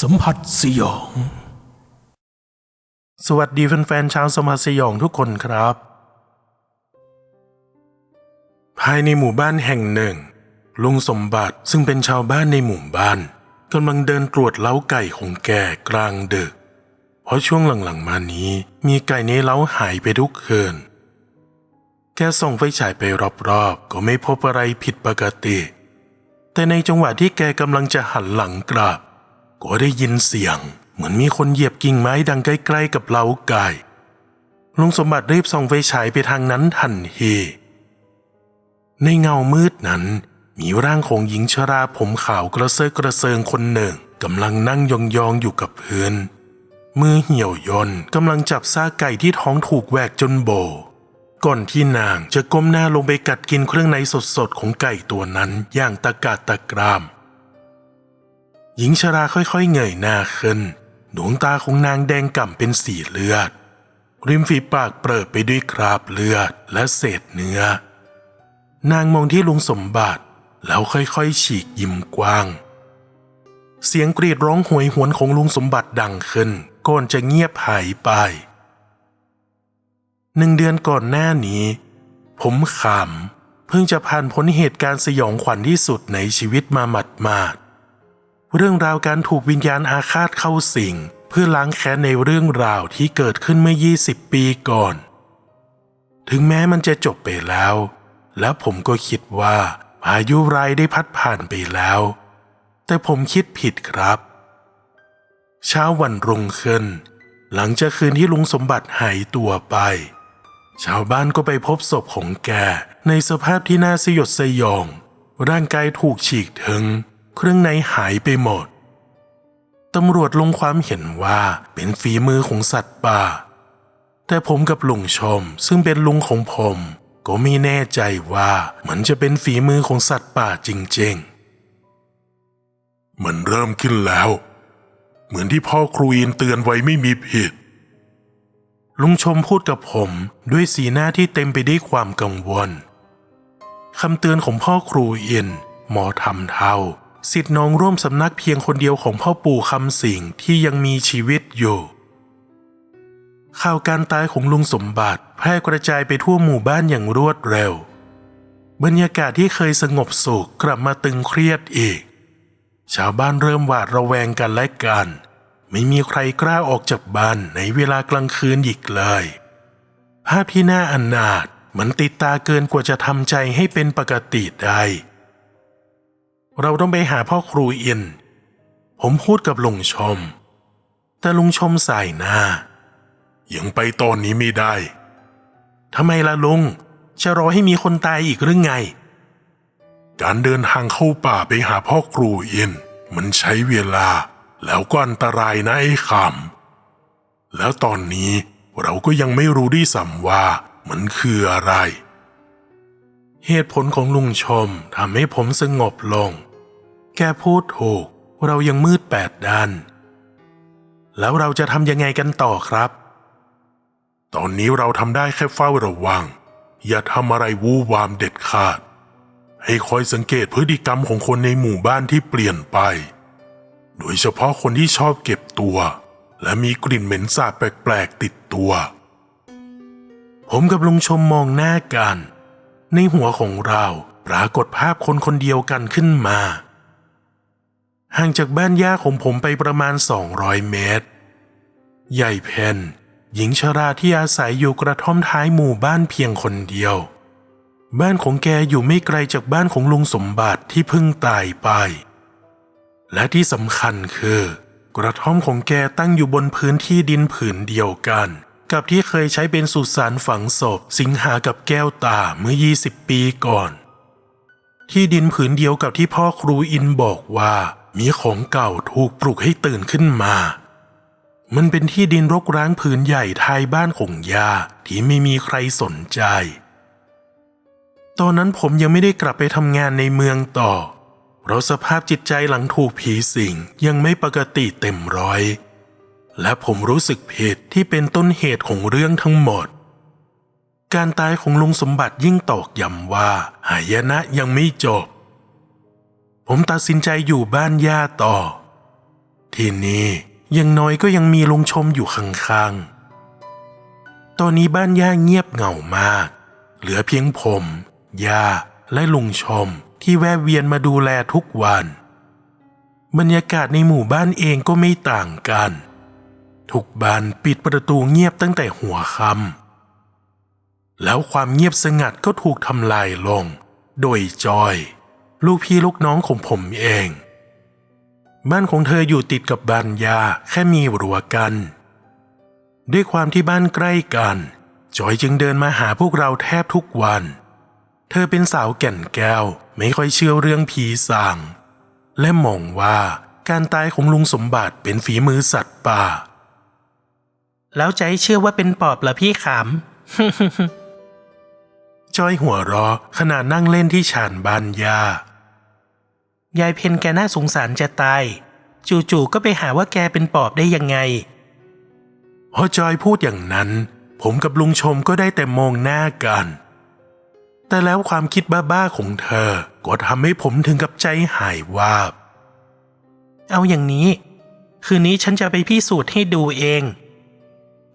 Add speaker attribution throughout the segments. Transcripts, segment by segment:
Speaker 1: สัมผัสสยอง
Speaker 2: สวัสดีแฟนๆชาวสมาสยองทุกคนครับ ภายในหมู่บ้านแห่งหนึ่ง ลุงสมบัติซึ่งเป็นชาวบ้านในหมู่บ้านกำลังเดินตรวจเล้าไก่ของแกกลางดึก เพราะช่วงหลังๆมานี้มีไก่ในเล้าหายไปทุกคืน แกส่องไฟฉายไปรอบๆ ก็ไม่พบอะไรผิดปกติ แต่ในจังหวะที่แกกำลังจะหันหลังกลับ ก็ได้ยินเสียง เหมือนมีคนเหยียบกิ่งไม้ดังใกล้ๆกับเล้าไก่ลุงสมบัติรีบส่องไฟฉายไปทางนั้นทันทีในเงามืดนั้น มีร่างของหญิงชราผมขาวกระเซาะกระเซิงคนหนึ่งกำลังนั่งยองๆอยู่กับพื้นมือเหี่ยวย่นกำลังจับซากไก่ที่ท้องถูกแหวกจนโบ ก่อนที่นางจะก้มหน้าลงไปกัดกินเครื่องในสดๆของไก่ตัวนั้นอย่างตะกาดตะกราม หญิงชราค่อยๆเงยหน้าขึ้น ดวงตาของนางแดงก่ำเป็นสีเลือด ริมฝีปากเปิดไปด้วยคราบเลือดและเศษเนื้อ นางมองที่ลุงสมบัติแล้วค่อยๆ ฉีกยิ้มกว้าง เสียงกรีดร้องหวยหวนของลุงสมบัติดังขึ้นก่อนจะเงียบหายไป หนึ่งเดือนก่อนหน้านี้ ผมขำเพิ่งจะผ่านพ้นเหตุการณ์สยองขวัญที่สุดในชีวิตมาหมัดมาด เรื่องราวการถูกวิญญาณอาฆาตเข้าสิงเพื่อล้างแค้นในเรื่องราวที่เกิดขึ้นเมื่อ 20 ปีก่อน ถึงแม้มันจะจบไปแล้ว แล้วผมก็คิดว่าพายุไร้ได้พัดผ่านไปแล้ว แต่ผมคิดผิดครับ เช้าวันรุ่งขึ้น หลังจากคืนที่ลุงสมบัติหายตัวไป ชาวบ้านก็ไปพบศพของแกในสภาพที่น่าสยดสยอง ร่างกายถูกฉีกถึง เครื่องในหายไปหมด ตำรวจลงความเห็นว่าเป็นฝีมือของสัตว์ป่า แต่ผมกับลุงชมซึ่งเป็นลุงของผม ก็ไม่แน่ใจว่ามันจะเป็นฝีมือของสัตว์ป่าจริงๆ มันเริ่มขึ้นแล้ว เหมือนที่พ่อครูอินเตือนไว้ไม่มีผิดลุงชมพูดกับผมด้วยสีหน้าที่เต็มไปด้วยความกังวล คำเตือนของพ่อครูอินหมอทำเท่า สิทธิ์น้องร่วมสำนักเพียงคนเดียวของพ่อปู่คำสิงที่ยังมีชีวิตอยู่ ข่าวการตายของลุงสมบัติแพร่กระจายไปทั่วหมู่บ้านอย่างรวดเร็ว บรรยากาศที่เคยสงบสุขกลับมาตึงเครียดอีก ชาวบ้านเริ่มหวาดระแวงกันและกัน ไม่มีใครกล้าออกจากบ้านในเวลากลางคืนอีกเลย ภาพที่น่าอนาถมันติดตาเกินกว่าจะทำใจให้เป็นปกติได้ เราต้องไปหาพ่อครูอินผมพูดกับลุงชม แต่ลุงชมสายหน้า ยังไปตอนนี้ไม่ได้ทำไมล่ะลุง จะรอให้มีคนตายอีกหรือไง การเดินทางเข้าป่าไปหาพ่อครูอินมันใช้เวลา แล้วก็อันตรายนะไอ้คำแล้วตอนนี้เราก็ยังไม่รู้ด้วยซ้ำว่ามันคืออะไร เหตุผลของลุงชมทำให้ผมสงบลง แกพูดถูก เรายังมืดแปดด้าน แล้วเราจะทำยังไงกันต่อครับ ตอนนี้เราทำได้แค่เฝ้าระวัง อย่าทำอะไรวู่วามเด็ดขาด ให้คอยสังเกตพฤติกรรมของคนในหมู่บ้านที่เปลี่ยนไป โดยเฉพาะคนที่ชอบเก็บตัว และมีกลิ่นเหม็นสาบแปลกๆติดตัว ผมกับลุงชมมองหน้ากัน ในหัวของเราปรากฏภาพคนคนเดียวกันขึ้นมา ห่างจากบ้านย่าของผมไปประมาณ 200 เมตร ใหญ่เพนหญิงชราที่อาศัยอยู่กระท่อมท้ายหมู่บ้านเพียงคนเดียว บ้านของแกอยู่ไม่ไกลจากบ้านของลุงสมบัติที่เพิ่งตายไป และที่สำคัญคือ กระท่อมของแกตั้งอยู่บนพื้นที่ดินผืนเดียวกัน กับที่เคยใช้เป็นสุสานฝังศพ สิงหากับแก้วตาเมื่อ 20 ปีก่อน ที่ดินผืนเดียวกับที่พ่อครูอินบอกว่ามีของเก่าถูกปลุกให้ตื่นขึ้นมา มันเป็นที่ดินรกร้างผืนใหญ่ท้ายบ้านของยาที่ไม่มีใครสนใจ ตอนนั้นผมยังไม่ได้กลับไปทำงานในเมืองต่อ เพราะสภาพจิตใจหลังถูกผีสิงยังไม่ปกติเต็มร้อย และผมรู้สึกผิดที่เป็นต้นเหตุของเรื่องทั้งหมด การตายของลุงสมบัติยิ่งตอกย้ำว่า หายนะยังไม่จบ ผมตัดสินใจอยู่บ้านย่าต่อ ที่นี่ยังน้อยก็ยังมีลุงชมอยู่ข้างๆ ตอนนี้บ้านย่าเงียบเหงามาก เหลือเพียงผม ย่าและลุงชมที่แวะเวียนมาดูแลทุกวัน บรรยากาศในหมู่บ้านเองก็ไม่ต่างกัน ทุกบ้านปิดประตูเงียบตั้งแต่หัวค่ำแล้วความเงียบสงัดก็ถูกทำลายลง โดยจอย ลูกพี่ลูกน้องของผมเอง บ้านของเธออยู่ติดกับบ้านยาแค่มีรั้วกัน ด้วยความที่บ้านใกล้กัน จอยจึงเดินมาหาพวกเราแทบทุกวัน เธอเป็นสาวแก่นแก้วไม่ค่อยเชื่อเรื่องผีสาง และมองว่าการตายของลุงสมบัติเป็นฝีมือสัตว์ป่า
Speaker 1: แล้วใจเชื่อว่าเป็นปอบเหรอพี่ข
Speaker 2: จอยหัวเราะขณะนั่งเล่นที่ชานบ้านยาำ
Speaker 1: ยายเพนแกน่าสงสารจะตาย จู่ๆก็ไปหาว่าแกเป็นปอบได้ยังไง
Speaker 2: พอจอยพูดอย่างนั้น ผมกับลุงชมก็ได้แต่มองหน้ากัน แต่แล้วความคิดบ้าๆของเธอ ก็ทำให้ผมถึงกับใจหายวาบ
Speaker 1: เอาอย่างนี้ คืนนี้ฉันจะไปพิสูจน์ให้ดูเอง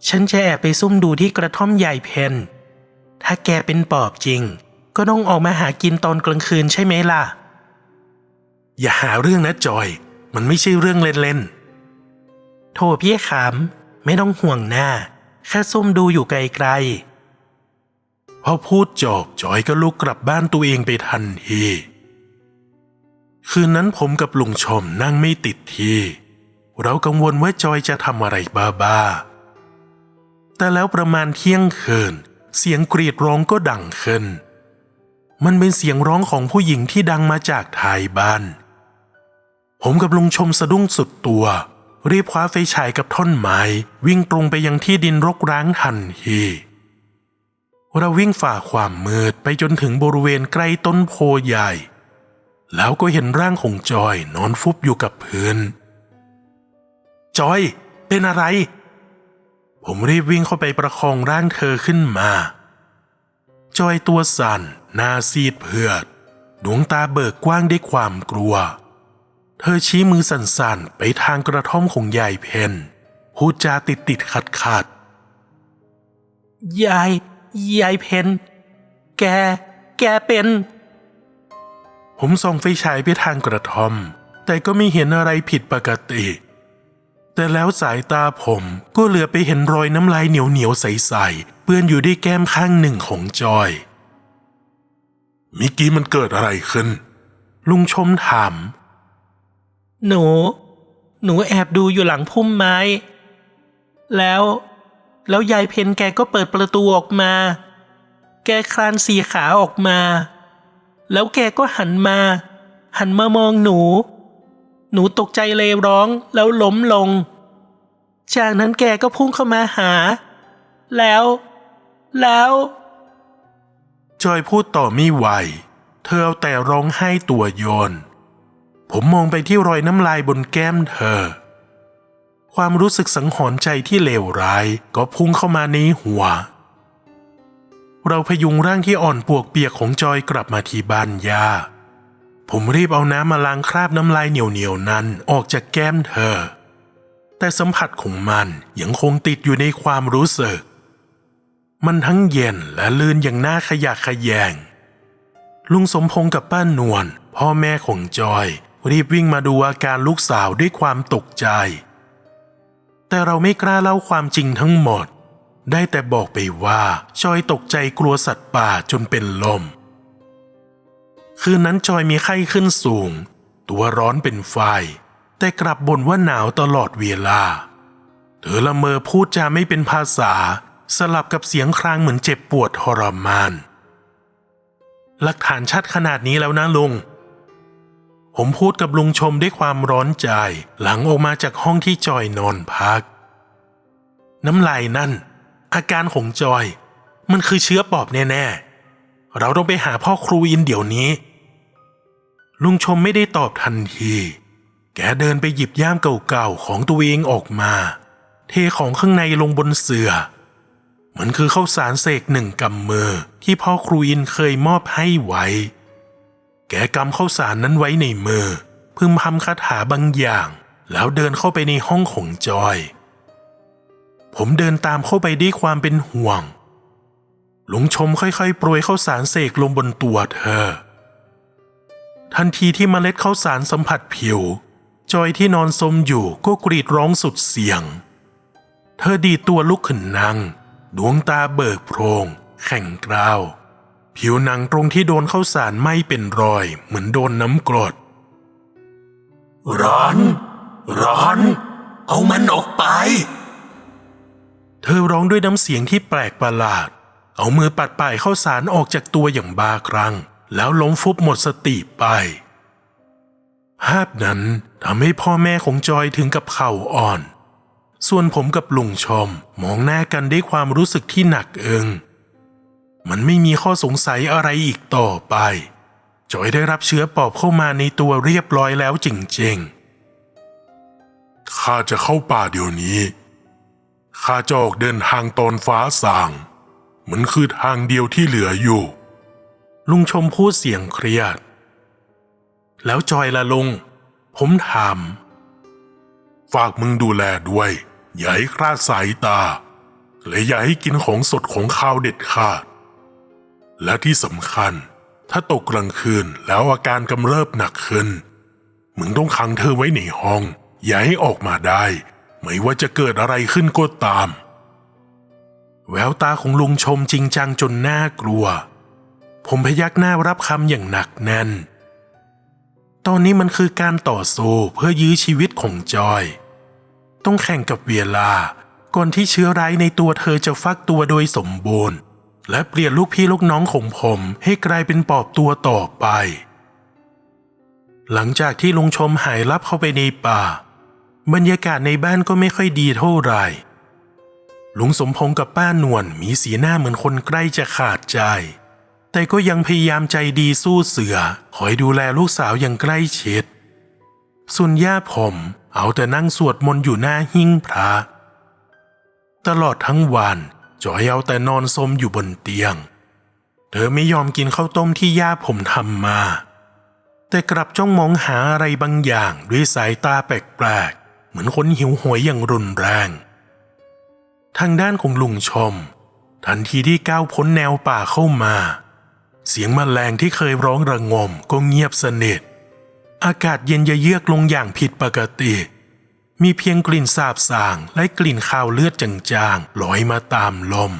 Speaker 1: ฉันจะแอบไปซุ่มดูที่กระท่อมใหญ่เพน ถ้าแกเป็นปอบจริง ก็ต้องออกมาหากินตอนกลางคืนใช่ไหมล่ะ
Speaker 2: อย่าหาเรื่องนะจอย มันไม่ใช่เรื่องเล่น
Speaker 1: โทพี่ขำไม่ต้องห่วงหน้า แค่ซุ่มดูอยู่ไกล
Speaker 2: ๆ พอพูดจบจอยก็ลุกกลับบ้านตัวเองไปทันที คืนนั้นผมกับลุงชมนั่งไม่ติดที่เรากังวลว่าจอยจะทำอะไรบ้าๆ แต่แล้วประมาณเที่ยงคืน เสียงกรีดร้องก็ดังขึ้น มันเป็นเสียงร้องของผู้หญิงที่ดังมาจากท้ายบ้าน ผมกับลุงชมสะดุ้งสุดตัว รีบคว้าไฟฉายกับท่อนไม้วิ่งตรงไปยังที่ดินรกร้างทันทีเราวิ่งฝ่าความมืดไปจนถึงบริเวณใกล้ต้นโพใหญ่ แล้วก็เห็นร่างของจอยนอนฟุบอยู่กับพื้น จอย เป็นอะไร ผมรีบวิ่งเข้าไปประคองร่างเธอขึ้นมา จอยตัวสั่นหน้าซีดเผือด ดวงตาเบิกกว้างด้วยความกลัว เธอชี้มือสั่นๆ ไปทางกระท่อมของยายเพนพูดจาติดติดขัดขัด
Speaker 1: ๆยายยายเพนแก แกเป็น
Speaker 2: ผมส่องไฟฉายไปทางกระท่อม แต่ก็ไม่เห็นอะไรผิดปกติ แต่แล้วสายตาผมก็เหลือไปเห็นรอยน้ำลายเหนียวเหนียวใสๆเปื้อนอยู่ที่แก้มข้างหนึ่งของจอยมิกกี้มันเกิดอะไรขึ้น ลุงชมถาม
Speaker 1: หนู หนูแอบดูอยู่หลังพุ่มไม้ แล้ว แล้วยายเพนแกก็เปิดประตูออกมา แกคลานสี่ขาออกมา แล้วแกก็หันมา หันมามองหนู หนูตกใจเลยร้องแล้วล้มลง จากนั้นแกก็พุ่งเข้ามาหา แล้ว แล้ว
Speaker 2: จอยพูดต่อไม่ไหว เธอเอาแต่ร้องไห้ตัวโยน ผมมองไปที่รอยน้ำลายบนแก้มเธอ ความรู้สึกสังหรณ์ใจที่เลวร้ายก็พุ่งเข้ามาในหัว เราพยุงร่างที่อ่อนปวกเปียกของจอยกลับมาที่บ้านย่า ผมรีบเอาน้ำมาล้างคราบน้ำลายเหนียวๆนั้นออกจากแก้มเธอ แต่สัมผัสของมันยังคงติดอยู่ในความรู้สึก มันทั้งเย็นและลื่นอย่างน่าขยะขยง ลุงสมพงษ์กับป้านวลพ่อแม่ของจอย รีบวิ่งมาดูอาการลูกสาวด้วยความตกใจ แต่เราไม่กล้าเล่าความจริงทั้งหมด ได้แต่บอกไปว่าจอยตกใจกลัวสัตว์ป่าจนเป็นลม คืนนั้นจอยมีไข้ขึ้นสูง ตัวร้อนเป็นไฟ แต่กลับบ่นว่าหนาวตลอดเวลา เธอละเมอพูดจาไม่เป็นภาษา สลับกับเสียงครางเหมือนเจ็บปวดทรมาน หลักฐานชัดขนาดนี้แล้วนะลุง ผมพูดกับลุงชมด้วยความร้อนใจ หลังออกมาจากห้องที่จอยนอนพัก น้ำลายนั่น อาการของจอย มันคือเชื้อปอบแน่ ๆเราต้องไปหาพ่อครูอินเดี๋ยวนี้ ลุงชมไม่ได้ตอบทันที แกเดินไปหยิบย่ามเก่าๆของตัวเองออกมา เทของข้างในลงบนเสื่อ มันคือข้าวสารเสกหนึ่งกำมือที่พ่อครูอินเคยมอบให้ไว้ แกกำข้าวสารนั้นไว้ในมือ พึมพำคาถาบางอย่าง แล้วเดินเข้าไปในห้องของจอย ผมเดินตามเข้าไปด้วยความเป็นห่วงลุงชมค่อยๆ โปรยข้าวสารเสกลงบนตัวเธอ ทันทีที่เมล็ดข้าวสารสัมผัสผิว จอยที่นอนสมอยู่ก็กรีดร้องสุดเสียง เธอดีดตัวลุกขึ้นนั่ง ดวงตาเบิกโพรง แข่งกราว ผิวหนังตรงที่โดนข้าวสารไหม้เป็นรอย เหมือนโดนน้ำกรด ร้อน ร้อน เอามันออกไป เธอร้องด้วยน้ำเสียงที่แปลกประหลาด เอามือปัดป่ายข้าวสารออกจากตัวอย่างบาครั้ง แล้วล้มฟุบหมดสติไป ภาพนั้นทำให้พ่อแม่ของจอยถึงกับเข่าอ่อน ส่วนผมกับลุงชมมองหน้ากันด้วยความรู้สึกที่หนักเอิง มันไม่มีข้อสงสัยอะไรอีกต่อไป จอยได้รับเชื้อปอบเข้ามาในตัวเรียบร้อยแล้วจริงๆ ข้าจะเข้าป่าเดี๋ยวนี้ ข้าจะออกเดินทางตอนฟ้าสาง มันคือทางเดียวที่เหลืออยู่ ลุงชมพูดเสียงเครียด แล้วจอยละลุง ผมถาม ฝากมึงดูแลด้วย อย่าให้คลาดสายตา และอย่าให้กินของสดของข้าวเด็ดขาด และที่สำคัญ ถ้าตกกลางคืนแล้วอาการกำเริบหนักขึ้น มึงต้องขังเธอไว้ในห้อง อย่าให้ออกมาได้ ไม่ว่าจะเกิดอะไรขึ้นก็ตาม แววตาของลุงชมจริงจังจนน่ากลัว ผมพยักหน้ารับคำอย่างหนักแน่น ตอนนี้มันคือการต่อสู้เพื่อยื้อชีวิตของจอย ต้องแข่งกับเวลา ก่อนที่เชื้อร้ายในตัวเธอจะฟักตัวโดยสมบูรณ์ และเปลี่ยนลูกพี่ลูกน้องของผมให้กลายเป็นปอบตัวต่อไป หลังจากที่ลุงชมหายลับเข้าไปในป่า บรรยากาศในบ้านก็ไม่ค่อยดีเท่าไหร่ลุงสมพงษ์กับป้านวลมีสีหน้าเหมือนคนใกล้จะขาดใจ แต่ก็ยังพยายามใจดีสู้เสือคอยดูแลลูกสาวอย่างใกล้ชิดส่วนย่าผมเอาแต่นั่งสวดมนต์อยู่หน้าหิ้งพระ ตลอดทั้งวันจอยเอาแต่นอนสมอยู่บนเตียง เธอไม่ยอมกินข้าวต้มที่ย่าผมทำมา แต่กลับจ้องมองหาอะไรบางอย่างด้วยสายตาแปลกๆ เหมือนคนหิวโหยอย่างรุนแรง ทางด้านของลุงชม ทันทีที่ก้าวพ้นแนวป่าเข้ามา เสียงแมลงที่เคยร้องระงมก็เงียบสนิท อากาศเย็นเยือกลงอย่างผิดปกติ มีเพียงกลิ่นสาบสางและกลิ่นข้าวเลือดจางๆลอยมาตามลม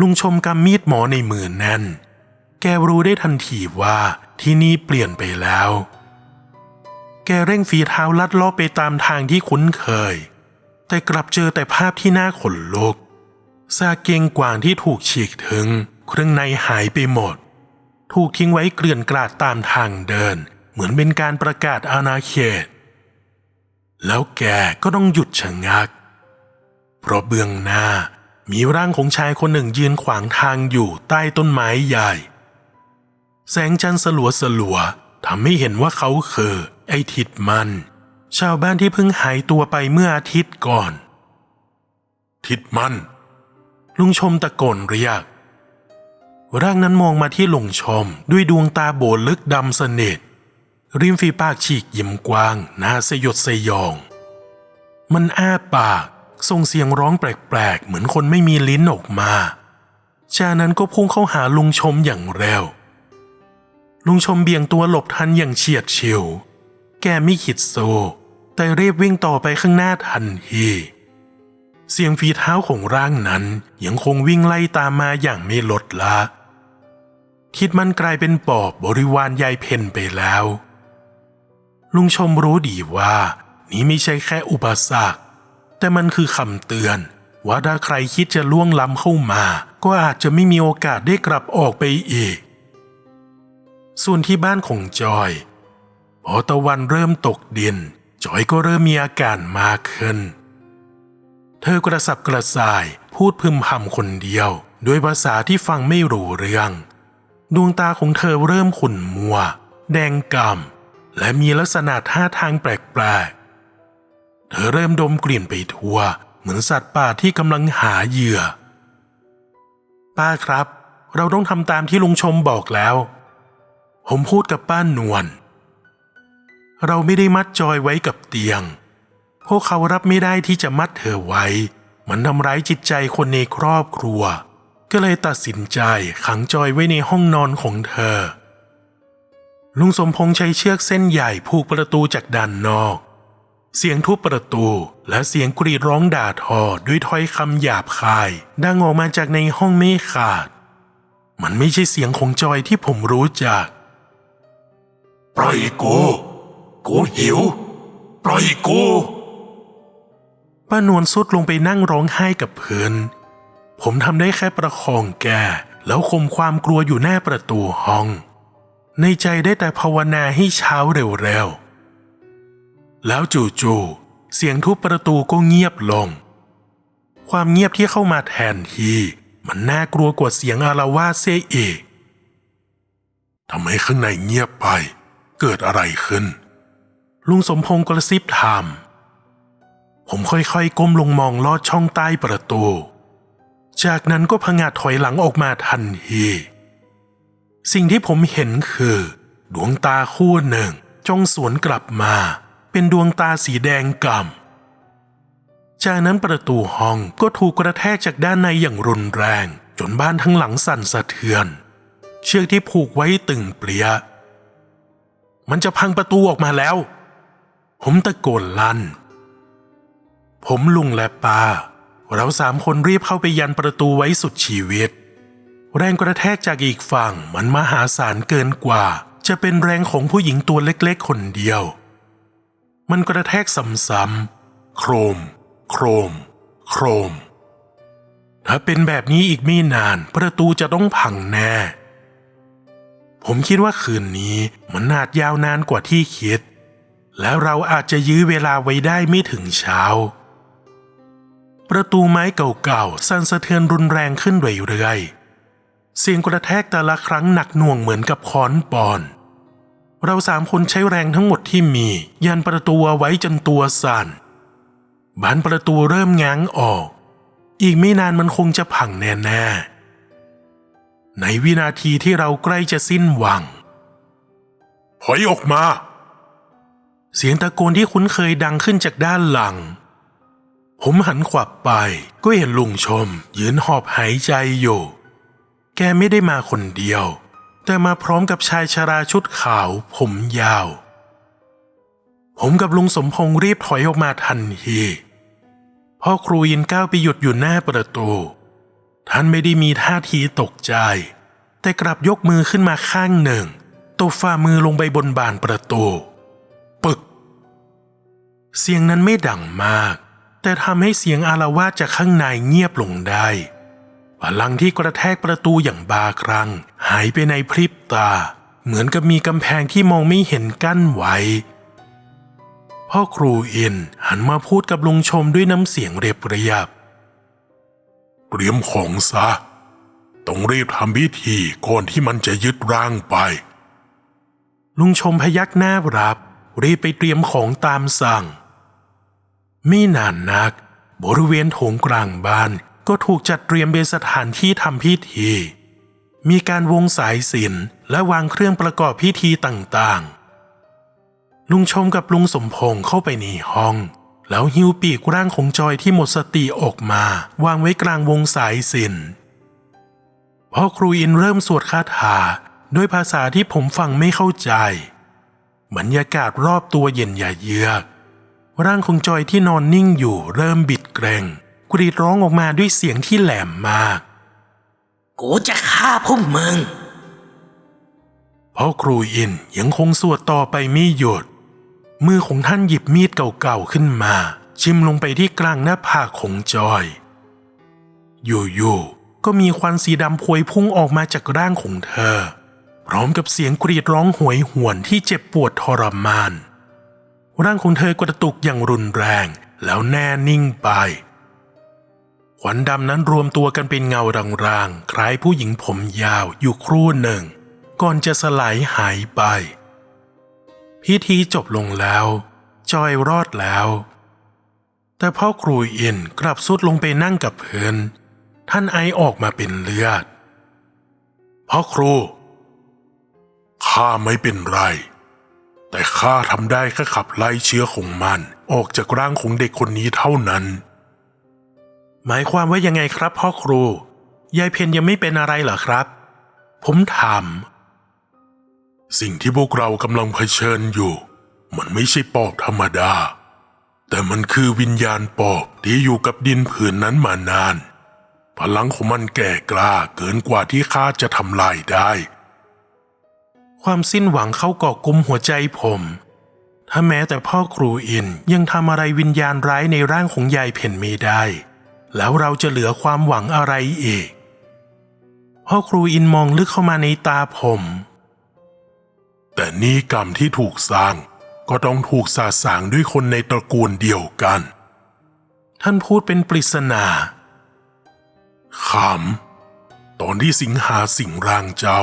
Speaker 2: ลุงชมกำมีดหมอในมือแน่น แกรู้ได้ทันทีว่าที่นี่เปลี่ยนไปแล้ว แกเร่งฝีเท้าลัดลาะไปตามทางที่คุ้นเคย แต่กลับเจอแต่ภาพที่น่าขนลุกซาเกงกวางที่ถูกฉีกถึง เครื่องในหายไปหมด ถูกทิ้งไว้เกลื่อนกลาดตามทางเดิน เหมือนเป็นการประกาศอาณาเขต แล้วแกก็ต้องหยุดชะงัก เพราะเบื้องหน้ามีร่างของชายคนหนึ่งยืนขวางทางอยู่ใต้ต้นไม้ใหญ่ แสงจันทร์สลัวสลัวทำให้เห็นว่าเขาคือไอ้ทิดมัน ชาวบ้านที่เพิ่งหายตัวไปเมื่ออาทิตย์ก่อน ทิดมัน ลุงชมตะโกนเรียก ร่างนั้นมองมาที่ลุงชมด้วยดวงตาโบลึกดำสนิทริมฝีปากฉีกยิ้มกว้างน้าสยดสยอง มันอ้าปากส่งเสียงร้องแปลกๆ เหมือนคนไม่มีลิ้นออกมาจากนั้นก็พุ่งเข้าหาลุงชมอย่างเร็ว ลุงชมเบี่ยงตัวหลบทันอย่างเฉียดฉิว แกไม่ขิดโซ แต่รีบวิ่งต่อไปข้างหน้าทันที เสียงฝีเท้าของร่างนั้นยังคงวิ่งไล่ตามมาอย่างไม่ลดละ คิดมันกลายเป็นปอบบริวารยายเพนไปแล้ว ลุงชมรู้ดีว่านี่ไม่ใช่แค่อุปสรรค แต่มันคือคำเตือน ว่าถ้าใครคิดจะล่วงล้ำเข้ามา ก็อาจจะไม่มีโอกาสได้กลับออกไปอีก ส่วนที่บ้านของจอย พอตะวันเริ่มตกดิน จอยก็เริ่มมีอาการมากขึ้น เธอกระสับกระส่ายพูดพึมพำคนเดียว ด้วยภาษาที่ฟังไม่รู้เรื่อง ดวงตาของเธอเริ่มขุ่นมัว แดงกำ่ำและมีลักษณะท่าทางแปลกๆ เธอเริ่มดมกลิ่นไปทั่ว เหมือนสัตว์ป่าที่กำลังหาเหยื่อ ป้าครับ เราต้องทำตามที่ลุงชมบอกแล้ว ผมพูดกับป้านวล เราไม่ได้มัดจอยไว้กับเตียง พวกเขารับไม่ได้ที่จะมัดเธอไว้ มันทำร้ายจิตใจคนในครอบครัว ก็เลยตัดสินใจขังจอยไว้ในห้องนอนของเธอ ลุงสมพงษ์ใช้เชือกเส้นใหญ่ผูกประตูจากด้านนอก เสียงทุบประตูและเสียงกรีดร้องด่าทอด้วยถ้อยคำหยาบคาย ดังออกมาจากในห้องไม่ขาด มันไม่ใช่เสียงของจอยที่ผมรู้จัก ปล่อยกูกูหิว ปล่อยกูป้านวลสุดลงไปนั่งร้องไห้กับพื้น ผมทำได้แค่ประคองแก แล้วข่มความกลัวอยู่หน้าประตูห้อง ในใจได้แต่ภาวนาให้เช้าเร็วๆ แล้วจู่ๆ เสียงทุบประตูก็เงียบลง ความเงียบที่เข้ามาแทนที่มันน่ากลัวกว่าเสียงอารวาสเสียอีกทำไมข้างในเงียบไป เกิดอะไรขึ้น ลุงสมพงศ์กระซิบถามผมค่อยๆ ก้มลงมองลอดช่องใต้ประตู จากนั้นก็พงาดถอยหลังออกมาทันที สิ่งที่ผมเห็นคือ ดวงตาคู่หนึ่งจ้องสวนกลับมา เป็นดวงตาสีแดงกำ่ำจากนั้นประตูห้องก็ถูกกระแทกจากด้านในอย่างรุนแรง จนบ้านทั้งหลังสั่นสะเทือน เชือกที่ผูกไว้ตึงเปลี่ยมันจะพังประตูออกมาแล้ว ผมตะโกนลั่น ผมลุงและป้า เราสามคนรีบเข้าไปยันประตูไว้สุดชีวิต แรงกระแทกจากอีกฝั่งมันมหาศาลเกินกว่า จะเป็นแรงของผู้หญิงตัวเล็กๆคนเดียว มันกระแทกซ้ำๆโครม โครม โครม ถ้าเป็นแบบนี้อีกไม่นานประตูจะต้องพังแน่ ผมคิดว่าคืนนี้มันนาจยาวนานกว่าที่คิด แล้วเราอาจจะยื้อเวลาไว้ได้ไม่ถึงเช้า ประตูไม้เก่าๆ สั่นสะเทือนรุนแรงขึ้นเรื่อยๆ เสียงกระแทกแต่ละครั้งหนักหน่วงเหมือนกับค้อนปอน เราสามคนใช้แรงทั้งหมดที่มี ยันประตูไว้จนตัวสั่นบานประตูเริ่มง้างออก อีกไม่นานมันคงจะพังแน่ๆ ในวินาทีที่เราใกล้จะสิ้นหวังถอยออกมา เสียงตะโกนที่คุ้นเคยดังขึ้นจากด้านหลัง ผมหันขวับไปก็เห็นลุงชม ยืนหอบหายใจอยู่ แกไม่ได้มาคนเดียว แต่มาพร้อมกับชายชราชุดขาว ผมยาว ผมกับลุงสมพงษ์รีบถอยออกมาทันทีพ่อครูยินก้าวไปหยุดอยู่หน้าประตู ท่านไม่ได้มีท่าทีตกใจ แต่กลับยกมือขึ้นมาข้างหนึ่งตบฝ่ามือลงไปบนบานประตู ปึก เสียงนั้นไม่ดังมาก แต่ทำให้เสียงอารวาสจากข้างในเงียบลงได้พลังที่กระแทกประตูอย่างบาครัง หายไปในพริบตา เหมือนกับมีกำแพงที่มองไม่เห็นกั้นไว้ พ่อครูอินหันมาพูดกับลุงชมด้วยน้ำเสียงเรียบเรียบเตรียมของซะ ต้องรีบทำพิธีก่อนที่มันจะยึดร่างไป ลุงชมพยักหน้ารับ รีบไปเตรียมของตามสั่ง ไม่นานนัก บริเวณโถงกลางบ้านก็ถูกจัดเตรียมเป็นสถานที่ทำพิธี มีการวงสายสิญจนและวางเครื่องประกอบพิธีต่างๆ ลุงชมกับลุงสมพงษ์เข้าไปในห้อง แล้วหิ้วปีกร่างของจอยที่หมดสติออกมา วางไว้กลางวงสายสิญจนพ่อครูอินเริ่มสวดคาถาด้วยภาษาที่ผมฟังไม่เข้าใจ บรรยากาศรอบตัวเย็นยาเยือก ร่างของจอยที่นอนนิ่งอยู่เริ่มบิดเกรงกรีดร้องออกมาด้วยเสียงที่แหลมมาก
Speaker 1: กูจะฆ่าพวกมึง
Speaker 2: พ่อครูอินยังคงสวดต่อไปไม่หยุด มือของท่านหยิบมีดเก่าๆขึ้นมา ชิมลงไปที่กลางหน้าผากของจอย อยู่ๆ ก็มีควันสีดำพวยพุ่งออกมาจากร่างของเธอ พร้อมกับเสียงกรีดร้องหวยหวนที่เจ็บปวดทรมาน ร่างของเธอกระตุกอย่างรุนแรง แล้วแน่นิ่งไปควันดำนั้นรวมตัวกันเป็นเงารางๆ คล้ายผู้หญิงผมยาวอยู่ครู่หนึ่ง ก่อนจะสลายหายไป พิธีจบลงแล้ว จอยรอดแล้ว แต่พ่อครูอินกลับสุดลงไปนั่งกับเพื้นท่านไอออกมาเป็นเลือดพ่อครูข้าไม่เป็นไร แต่ข้าทำได้แค่ขับไล่เชื้อของมัน ออกจากร่างของเด็กคนนี้เท่านั้น
Speaker 1: หมายความว่ายังไงครับพ่อครู ยายเพนยังไม่เป็นอะไรเหรอครับ ผมถาม
Speaker 2: สิ่งที่พวกเรากำลังเผชิญอยู่ มันไม่ใช่ปอบธรรมดา แต่มันคือวิญญาณปอบที่อยู่กับดินผืนนั้นมานาน พลังของมันแก่กล้าเกินกว่าที่ข้าจะทำลายได้
Speaker 1: ความสิ้นหวังเข้าก่อกุมหัวใจผม ถ้าแม้แต่พ่อครูอินยังทำอะไรวิญญาณร้ายในร่างของยายเพ่นไม่ได้ แล้วเราจะเหลือความหวังอะไรอีก พ่อครูอินมองลึกเข้ามาในตาผม
Speaker 2: แต่นี่กรรมที่ถูกสร้างก็ต้องถูกสาสางด้วยคนในตระกูลเดียวกัน
Speaker 1: ท่านพูดเป็นปริศนา
Speaker 2: ขำตอนที่สิงหาสิงร่างเจ้า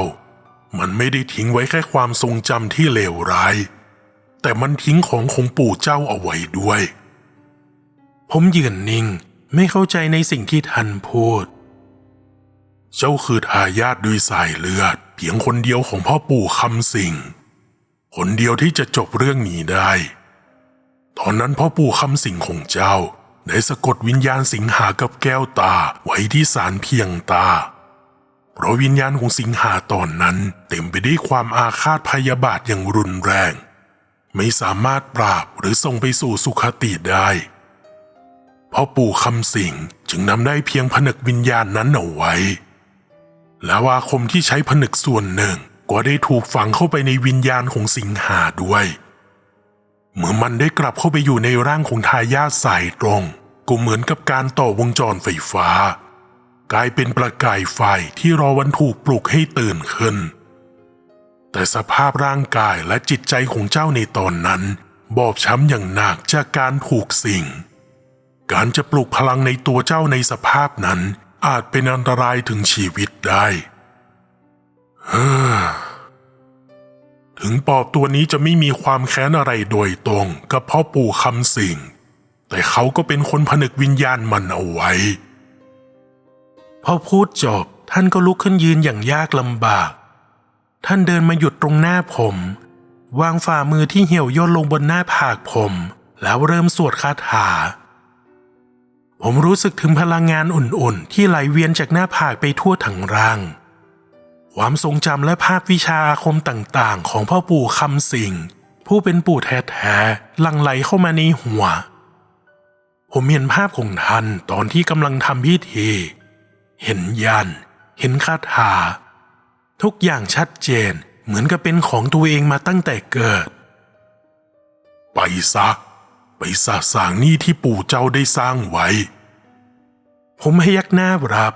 Speaker 2: มันไม่ได้ทิ้งไว้แค่ความทรงจำที่เลวร้าย แต่มันทิ้งของของปู่เจ้าเอาไว้ด้วย
Speaker 1: ผมยืนนิ่งไม่เข้าใจในสิ่งที่ท่านพูด
Speaker 2: เจ้าคือทายาทด้วยสายเลือด เพียงคนเดียวของพ่อปู่คำสิงคนเดียวที่จะจบเรื่องนี้ได้ ตอนนั้นพ่อปู่คำสิงของเจ้าได้สะกดวิญญาณสิงหากับแก้วตาไว้ที่ศาลเพียงตา เพราะวิญญาณของสิงหาตอนนั้นเต็มไปด้วยความอาฆาตพยาบาทอย่างรุนแรง ไม่สามารถปราบหรือส่งไปสู่สุขติได้พ่อปู่คำสิงจึงนำได้เพียงผนึกวิญญาณนั้นเอาไว้ แล้วาคมที่ใช้ผนึกส่วนหนึ่งก็ได้ถูกฝังเข้าไปในวิญญาณของสิงหาด้วย เมื่อมันได้กลับเข้าไปอยู่ในร่างของทายาทสายตรง ก็เหมือนกับการต่อวงจรไฟฟ้า กลายเป็นประกายไฟที่รอวันถูกปลุกให้ตื่นขึ้น แต่สภาพร่างกายและจิตใจของเจ้าในตอนนั้น บอบช้ำอย่างหนักจากการถูกสิ่ง การจะปลุกพลังในตัวเจ้าในสภาพนั้นอาจเป็นอันตรายถึงชีวิตได้เฮ้อถึงปอบตัวนี้จะไม่มีความแค้นอะไรโดยตรงกับพ่อปู่คำสิงแต่เขาก็เป็นคนผนึกวิญญาณมันเอาไว้
Speaker 1: พอพูดจบท่านก็ลุกขึ้นยืนอย่างยากลำบาก ท่านเดินมาหยุดตรงหน้าผม วางฝ่ามือที่เหี่ยวย่นลงบนหน้าผากผม แล้วเริ่มสวดคาถา ผมรู้สึกถึงพลังงานอุ่นๆ ที่ไหลเวียนจากหน้าผากไปทั่วทั้งร่าง ความทรงจำและภาพวิชาอาคมต่างๆ ของพ่อปู่คำสิงผู้เป็นปู่แท้ๆลังไหลเข้ามาในหัว ผมเห็นภาพของท่านตอนที่กำลังทำพิธี เห็นยัน เห็นคาถา ทุกอย่างชัดเจนเหมือนกับเป็นของตัวเองมาตั้งแต่เกิด
Speaker 2: ไปซะ ไปสาสางหนี้ที่ปู่เจ้าได้สร้างไว้
Speaker 1: ผมพยักหน้ารับ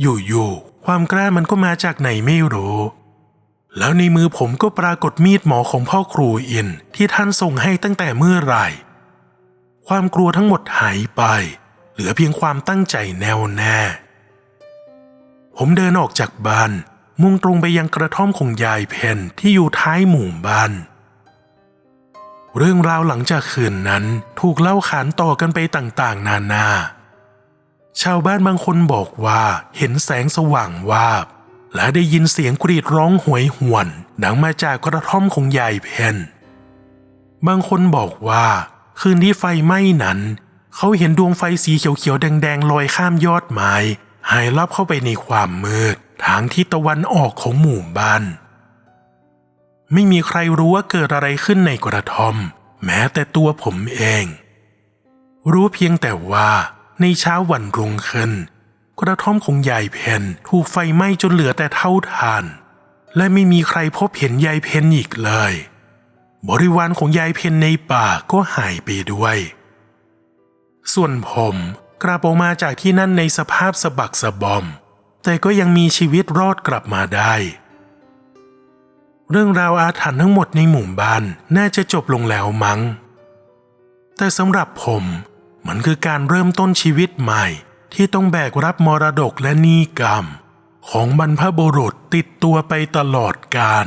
Speaker 1: อยู่ๆความกล้ามันก็มาจากไหนไม่รู้ แล้วในมือผมก็ปรากฏมีดหมอของพ่อครูอินที่ท่านส่งให้ตั้งแต่เมื่อไหร่ ความกลัวทั้งหมดหายไป เหลือเพียงความตั้งใจแน่วแน่ ผมเดินออกจากบ้าน มุ่งตรงไปยังกระท่อมของยายเพนที่อยู่ท้ายหมู่บ้าน เรื่องราวหลังจากคืนนั้นถูกเล่าขานต่อกันไปต่างๆ นานา ชาวบ้านบางคนบอกว่าเห็นแสงสว่างวาบ และได้ยินเสียงกรีดร้องหวยหวนดังมาจากกระท่อมของยายเพนบางคนบอกว่าคืนที่ไฟไหม้นั้น เขาเห็นดวงไฟสีเขียวๆแดงๆลอยข้ามยอดไม้หายลับเข้าไปในความมืด ทางทิศตะวันออกของหมู่บ้าน ไม่มีใครรู้ว่าเกิดอะไรขึ้นในกระท่อม แม้แต่ตัวผมเอง รู้เพียงแต่ว่าในเช้าวันรุ่งขึ้น กระท่อมของยายเพนถูกไฟไหม้จนเหลือแต่เท่าทาน และไม่มีใครพบเห็นยายเพนอีกเลย บริวารของยายเพนในป่าก็หายไปด้วย ส่วนผมกลับออกมาจากที่นั่นในสภาพสะบักสะบอม แต่ก็ยังมีชีวิตรอดกลับมาได้ เรื่องราวอาถรรพ์ทั้งหมดในหมู่บ้านน่าจะจบลงแล้วมัง้ง แต่สำหรับผมมันคือการเริ่มต้นชีวิตใหม่ ที่ต้องแบกรับมรดกและหนี้กรรม ของบรรพบุรุษติดตัวไปตลอดกาล